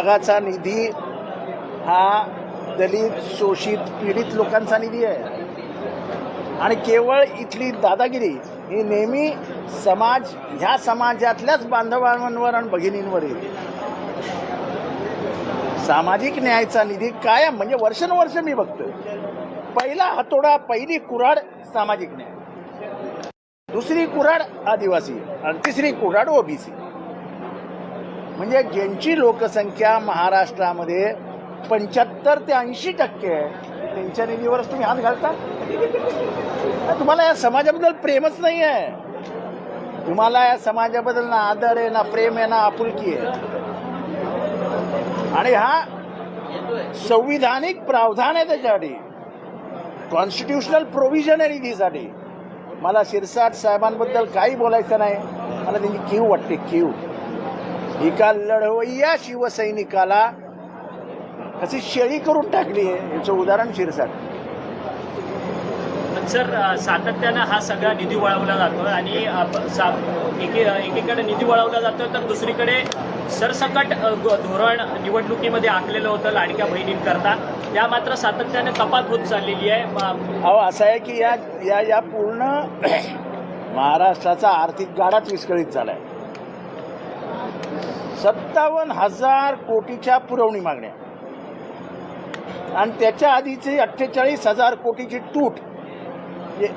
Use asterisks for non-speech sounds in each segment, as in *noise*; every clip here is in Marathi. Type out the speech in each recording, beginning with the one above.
जगाचा निधी हा दलित शोषित पीडित लोकांचा निधी आहे. आणि केवळ इथली दादागिरी ही नेहमी समाज ह्या समाजातल्याच बांधवांवर आणि भगिनींवर येते सामाजिक न्यायाचा निधी कायम म्हणजे वर्षानुवर्ष मी बघतोय. पहिला हातोडा पहिली कुऱ्हाड सामाजिक न्याय. दुसरी कुऱ्हाड आदिवासी आणि तिसरी कुऱ्हाड ओबीसी. म्हणजे ज्यांची लोकसंख्या महाराष्ट्रामध्ये पंच्याहत्तर ते ऐंशी टक्के आहे त्यांच्या निधीवरच तुम्ही हात घालता? तुम्हाला या समाजाबद्दल प्रेमच नाही आहे. तुम्हाला या समाजाबद्दल ना आदर आहे ना प्रेम आहे ना आपुलकी आहे. आणि हा संविधानिक प्रावधान आहे त्याच्यासाठी. कॉन्स्टिट्युशनल प्रोव्हिजन आहे निधीसाठी. मला शिरसाट साहेबांबद्दल काही बोलायचं नाही. मला त्यांची कीव वाटते कीव एका लढवय्या शिवसैनिकाला. कशी शेळी करून टाकली आहे. याचं उदाहरण शिरसाट. सर सातत्यानं हा सगळा निधी वळवला जातो आणि एकीकडे निधी वळवला जातो तर दुसरीकडे सरसकट धोरण निवडणुकीमध्ये आखलेलं होतं लाडक्या बहिणींकरता. त्या मात्र सातत्याने कपात होत चाललेली आहे. अहो असं आहे की या या या पूर्ण *clears throat* महाराष्ट्राचा आर्थिक गाडाच विस्कळीत झालाय. सत्तावन्न हजार कोटीच्या पुरवणी मागण्या. आणि त्याच्या आधीची अठ्ठेचाळीस हजार कोटीची तूट.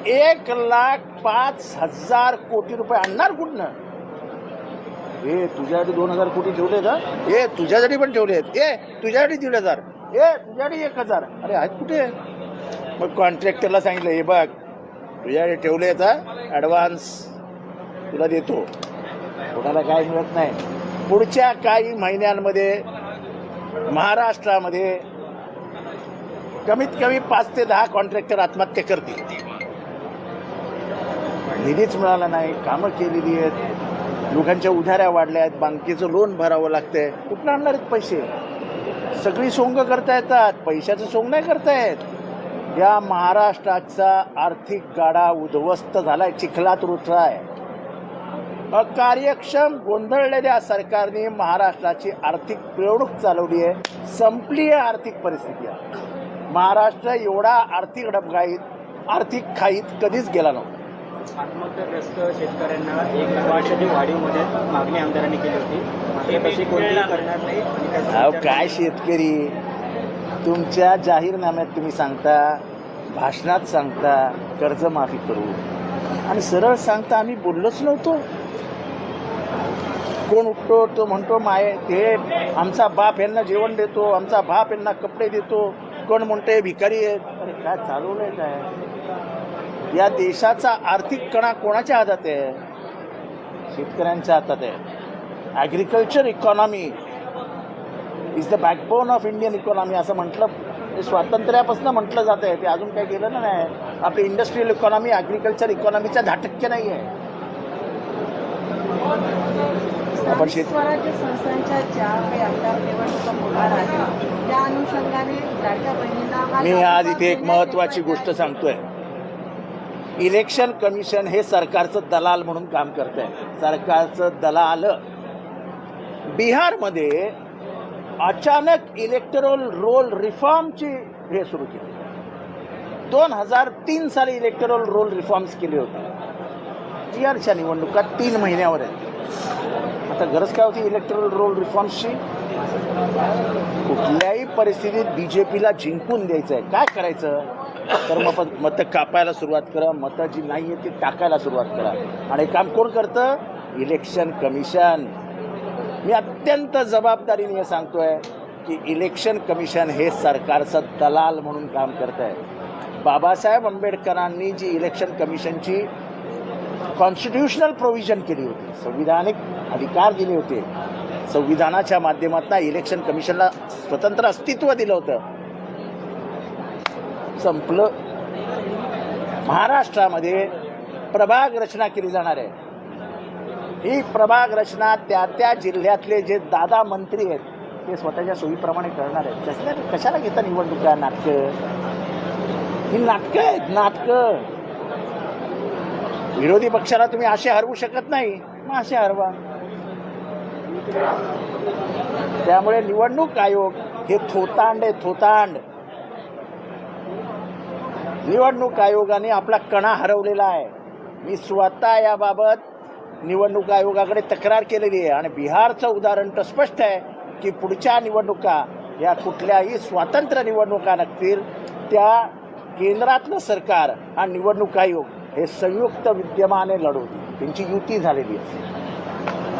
एक लाख पाच हजार कोटी रुपये आणणार कुठनं? ए तुझ्यासाठी दोन हजार कोटी ठेवले का? ए तुझ्यासाठी पण ठेवले आहेत. ए तुझ्यासाठी दीड हजार. ए तुझ्यासाठी एक हजार. अरे आहेत कुठे? मग कॉन्ट्रॅक्टरला सांगितलं हे बघ तुझ्याकडे ठेवले आहेत ॲडव्हान्स तुला देतो. कोणाला काय मिळत नाही. पुढच्या काही महिन्यांमध्ये महाराष्ट्रामध्ये कमीत कमी पाच ते दहा कॉन्ट्रॅक्टर आत्महत्या करतील. निधीच मिळाला नाही कामं केलेली आहेत. लोकांच्या उधाऱ्या वाढल्या आहेत बँकेचं लोन भरावं लागतंय. कुठनं आणणार आहेत पैसे? सगळी सोंग करता येतात पैशाचं सोंग नाही करतायत या महाराष्ट्राचा आर्थिक गाडा उद्ध्वस्त झालाय चिखलात रुतलाय. अकार्यक्षम गोंधळलेल्या सरकारने महाराष्ट्राची आर्थिक पिळवणूक चालवली आहे. संपली आहे आर्थिक परिस्थिती आहे. महाराष्ट्र एवढा आर्थिक डबघाईत आर्थिक खाईत कधीच गेला नव्हता. आत्महत्याग्रस्त शेतकऱ्यांना एक लाखाच्या वाढीवमध्ये मागणी आमदारांनी केली होती. तशी कोणतीही करणार नाही अहो काय शेतकरी? तुमच्या जाहीरनाम्यात तुम्ही सांगता भाषणात सांगता कर्जमाफी करू. आणि सरळ सांगता आम्ही बोललोच नव्हतो. कोण उठतो तो म्हणतो माय ते आमचा बाप यांना जेवण देतो आमचा बाप यांना कपडे देतो कोण म्हणते भिकारी आहेत अरे काय चालवलंय काय? या देशाचा आर्थिक कणा कोणाच्या हातात आहे? शेतकऱ्यांच्या हातात आहे. Agriculture economy is the backbone of Indian economy असं म्हटलं स्वातंत्र्यापासून म्हटलं जात आहे. ते अजून काही गेलं नाही. आपली इंडस्ट्रीयल इकॉनॉमी ॲग्रिकल्चर इकॉनॉमीच्या धाटक्य नाही आहे आपण शेत स्वराज्य संस्थांच्या ज्या काही आमदार निवडणुका होणार आहेत त्या अनुषंगाने लाडक्या मी आज इथे एक महत्वाची गोष्ट सांगतोय. इलेक्शन कमिशन हे सरकारचं दलाल म्हणून काम करत आहे सरकारचं दलाल बिहारमध्ये अचानक इलेक्टरल रोल रिफॉर्मची हे सुरू केली. दोन हजार तीन साली इलेक्टरल रोल रिफॉर्म्स केले होते. बिहारच्या निवडणुका तीन महिन्यावर आहेत. आता गरज काय होती इलेक्टरल रोल रिफॉर्म्सची कुठल्याही परिस्थितीत बी जे पीला जिंकून द्यायचं आहे काय करायचं? तर मग मतं कापायला सुरुवात करा मतं जी नाही आहे ती टाकायला सुरुवात करा. आणि काम कोण करतं? Election commission. मी अत्यंत जबाबदारीने हे सांगतोय की इलेक्शन कमिशन हे सरकारचं दलाल म्हणून काम करत आहे बाबासाहेब आंबेडकरांनी जी इलेक्शन कमिशनची कॉन्स्टिट्युशनल प्रोव्हिजन केली होती संविधानिक अधिकार दिले होते संविधानाच्या माध्यमातून इलेक्शन कमिशनला स्वतंत्र अस्तित्व दिलं होतं। संपलं. महाराष्ट्रामध्ये प्रभाग रचना केली जाणार आहे. ही प्रभाग रचना त्या त्या जिल्ह्यातले जे दादा मंत्री आहेत ते स्वतःच्या सोयीप्रमाणे करणार आहेत. कसल्या कशाला घेता निवडणुका नाटकं? ही नाटकं आहेत नाटकं. विरोधी पक्षाला तुम्ही असे हरवू शकत नाही. मग असे हरवा. त्यामुळे निवडणूक आयोग हे थोतांड आहे थोतांड. निवडणूक आयोगाने आपला कणा हरवलेला आहे. मी स्वतः याबाबत निवडणूक आयोगाकडे तक्रार केलेली आहे आणि बिहारचं उदाहरण तर स्पष्ट आहे की पुढच्या निवडणुका या कुठल्याही स्वातंत्र्य निवडणुका नसतील त्या केंद्रातलं सरकार हा निवडणूक आयोग हे संयुक्त विद्यमाने लढवतील त्यांची युती झालेली आहे.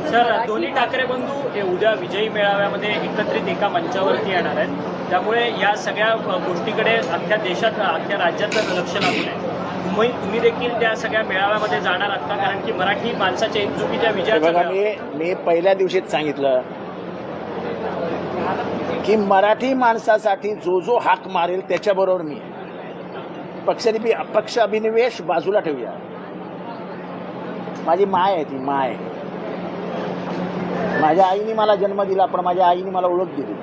सर दोन्ही ठाकरे बंधू हे उद्या विजयी मेळाव्यामध्ये एकत्रित एका मंचावरती येणार आहेत. त्यामुळे या सगळ्या गोष्टीकडे अख्ख्या देशात अख्ख्या राज्याचं लक्ष लागून आहे. तुम्ही तुम्ही देखील त्या सगळ्या मेळाव्यामध्ये जाणार आहात का? कारण की मराठी माणसाच्या एकजुटीच्या विजयाचा. मी मी पहिल्या दिवशीच सांगितलं की मराठी माणसासाठी जो जो हाक मारेल त्याच्याबरोबर मी आहे. पक्ष अभिनिवेश बाजूला ठेवूया. माझी माय आहे ती माय. माझ्या आईने मला जन्म दिला पण माझ्या आईने मला ओळख दिली.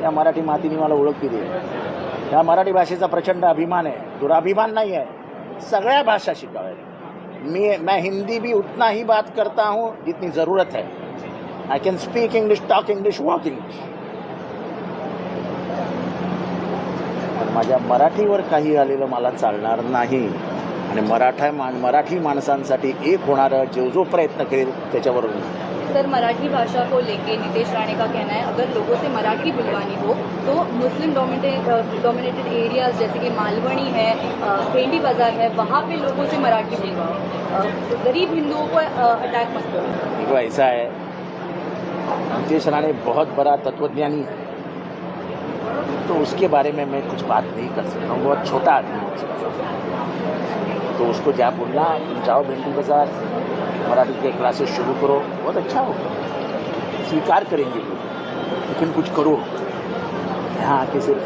त्या मराठी मातीने मला ओळख दिली. या मराठी भाषेचा प्रचंड अभिमान आहे. दुराभिमान नाही आहे. सगळ्या भाषा शिकाव्या मी मैं हिंदी भी उतना ही बात करता हूँ जितनी ज़रूरत है. I can speak English talk English walk English माझ्या मराठीवर काही आलेलं मला चालणार नाही. आणि मराठा मान मराठी माणसांसाठी एक होणारं जो जो प्रयत्न करेल त्याच्यावर. सर मराठी भाषा को लेके नीतीश राणे का कहना है अगर लोगों से मराठी बुलवानी हो तो मुस्लिम डोमिनेटेड डोमिनेटेड एरियाज जैसे कि मालवनी है भेंडी बाजार है वहाँ पे लोगों से मराठी बुलवाओ गरीब हिंदुओं को अटैक मत करो। देखो ऐसा है। नीतीश राणे बहुत बड़ा तत्वज्ञानी है तो उसके बारे में मैं कुछ बात नहीं कर सकता हूँ। बहुत छोटा आदमी है। तो उसको जा बोलना तुम जाओ भिंडी बाज़ार मराठी के क्लासेस शुरू करो। बहुत अच्छा होगा। स्वीकार करेंगे लोग लेकिन कुछ करो। यहाँ आके सिर्फ़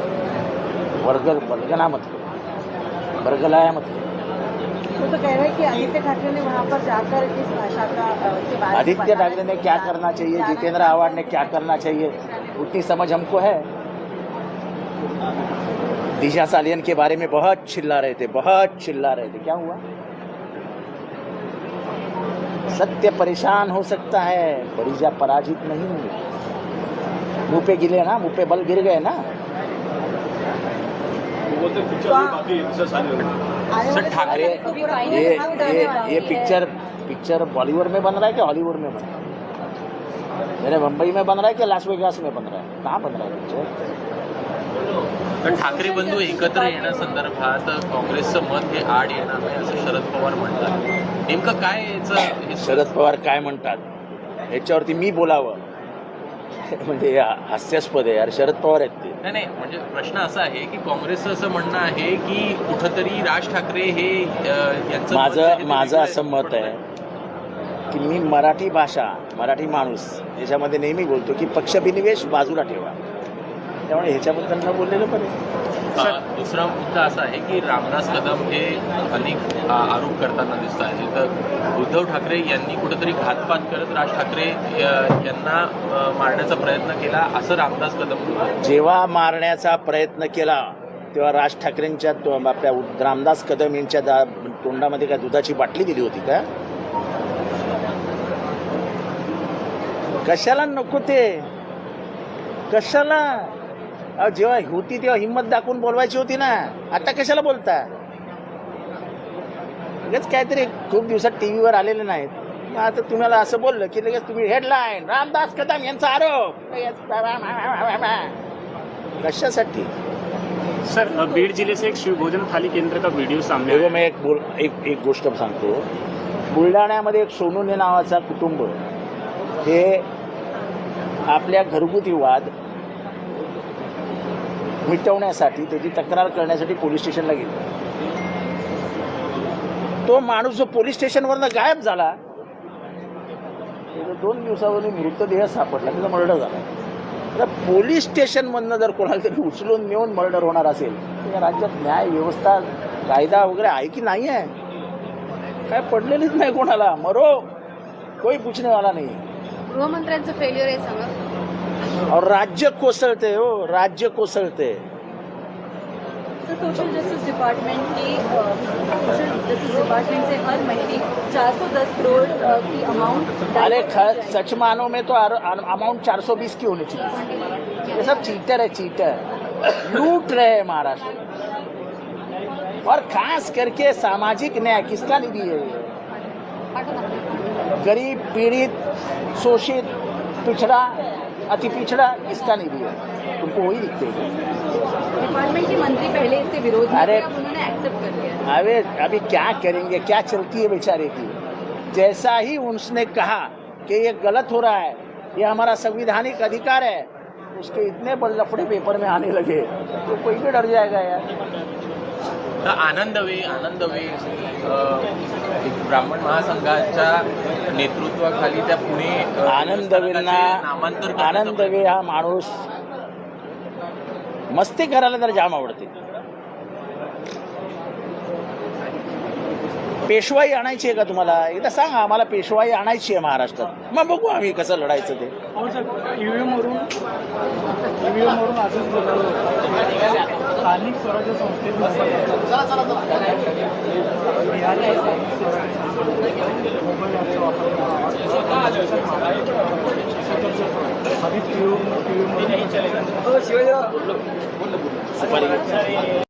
वर्गल बलगना मत करो। बरगलाया मत करो। वो तो कह रहे हैं कि आदित्य ठाकरे ने वहाँ पर जाकर इस भाषा का आदित्य ठाकरे ने क्या करना चाहिए? जितेंद्र आवाड ने क्या करना चाहिए? उतनी समझ हमको है। दिशा सालियन के बारे में बहुत चिल्ला रहे थे बहुत चिल्ला रहे थे। क्या हुआ? सत्य परेशान हो सकता है परिजा पराजित नहीं हुए मुँह पे गिरे ना मुँह पे बल गिर गए ना। पूरा ये ये ये पिक्चर पिक्चर बॉलीवुड में बन रहा है कि हॉलीवुड में बन रहा है? मेरे मुंबई में बन रहा है कि लास वेगास में बन रहा है? कहाँ बन रहा है पिक्चर पण ठाकरे बंधू एकत्र येण्यासंदर्भात काँग्रेसचं मत हे आड येणार नाही असं शरद पवार म्हणतात. नेमकं काय याचं हे शरद पवार काय म्हणतात? याच्यावरती मी बोलावं. म्हणजे हास्यास्पद आहे यार शरद पवार आहेत ते. नाही नाही म्हणजे प्रश्न असा आहे की काँग्रेसचं असं म्हणणं आहे की कुठंतरी राज ठाकरे हे यांचं माझं माझं असं मत आहे की मी मराठी भाषा मराठी माणूस याच्यामध्ये नेहमी बोलतो की पक्षभिनिवेश बाजूला ठेवा. त्यामुळे ह्याच्याबद्दल न बोललेलं पण आहे. दुसरा मुद्दा असा आहे की रामदास कदम हे अनेक आरोप करताना दिसत आहेत. तर उद्धव ठाकरे यांनी कुठेतरी घातपात करत राज ठाकरे यांना मारण्याचा प्रयत्न केला असं रामदास कदम. जेव्हा मारण्याचा प्रयत्न केला तेव्हा राज ठाकरेंच्या तो- आपल्या रामदास कदम यांच्या दा तोंडामध्ये काय दुधाची बाटली दिली होती का? कशाला नको ते? कशाला? जेव्हा होती तेव्हा हिंमत दाखवून बोलवायची होती ना. आता कशाला बोलता? लगेच काहीतरी खूप दिवसात टी व्हीवर आलेले नाहीत. मग आता तुम्हाला असं बोललं की लगेच तुम्ही हेडलाईन रामदास कदम यांचा आरोप. कशासाठी? सर बीड जिले से एक शिवभोजन थाली केंद्र का वीडियो सामने देखो आया मैं एक बोल एक एक गोष्ट सांगतो. बुलढाण्यामध्ये एक सोनूने नावाचा कुटुंब. हे आपल्या घरगुती वाद मिटवण्यासाठी त्याची तक्रार करण्यासाठी पोलीस स्टेशनला गेलो. तो माणूस जो पोलीस स्टेशनवरनं गायब झाला त्याचा दोन दिवसावरून मृतदेह सापडला त्याचा मर्डर झाला. तर पोलीस स्टेशनमधनं जर कोणाला तरी उचलून नेऊन मर्डर होणार असेल तर या राज्यात न्याय व्यवस्था कायदा वगैरे आहे की नाही आहे? काय पडलेलीच नाही कोणाला. मरो कोई पूछने वाला नाही. गृहमंत्र्यांचं फेल्युअर आहे सांगा और राज्य कोसळते हो राज्य कोसळते तो सोशल जस्टिस डिपार्टमेंट की सोशल जस्टिस डिपार्टमेंट से हर महीने 410 करोड़ की अमाउंट अरे सच मानो में तो अमाउंट 420 की होनी चाहिए। ये सब चीटर है चीटर लूट रहे हैं महाराष्ट्र। और खास करके सामाजिक न्याय किसका निधि है। गरीब पीड़ित शोषित पिछड़ा अति पिछड़ा इसका निधि है तुमको वही दिखते डिपार्टमेंट के मंत्री पहले इससे विरोध अरे- उन्होंने एक्सेप्ट कर लिया। अबे अभी क्या करेंगे क्या चलती है बेचारे की? जैसा ही उसने कहा कि ये गलत हो रहा है ये हमारा संविधानिक अधिकार है उसके इतने बड़े लफड़े पेपर में आने लगे तो कोई भी डर जाएगा यार। तर आनंदवे आनंदवे अ, एक ब्राह्मण महासंघाच्या नेतृत्वाखाली त्या पुणे आनंदवेंना नामांतर आनंदवे हा माणूस मस्ती करायला तर जाम आवडते. पेशवाई आणायची आहे का तुम्हाला? एकदा सांगा आम्हाला पेशवाई आणायची आहे महाराष्ट्रात. मग बघू आम्ही कसं लढायचं ते. ईव्हीएमवरून ईव्हीएमवरून असंच बदल स्थानिक स्वराज्य संस्थेत बिहारच्या स्थानिक स्वराज्य संस्थेत मोबाईल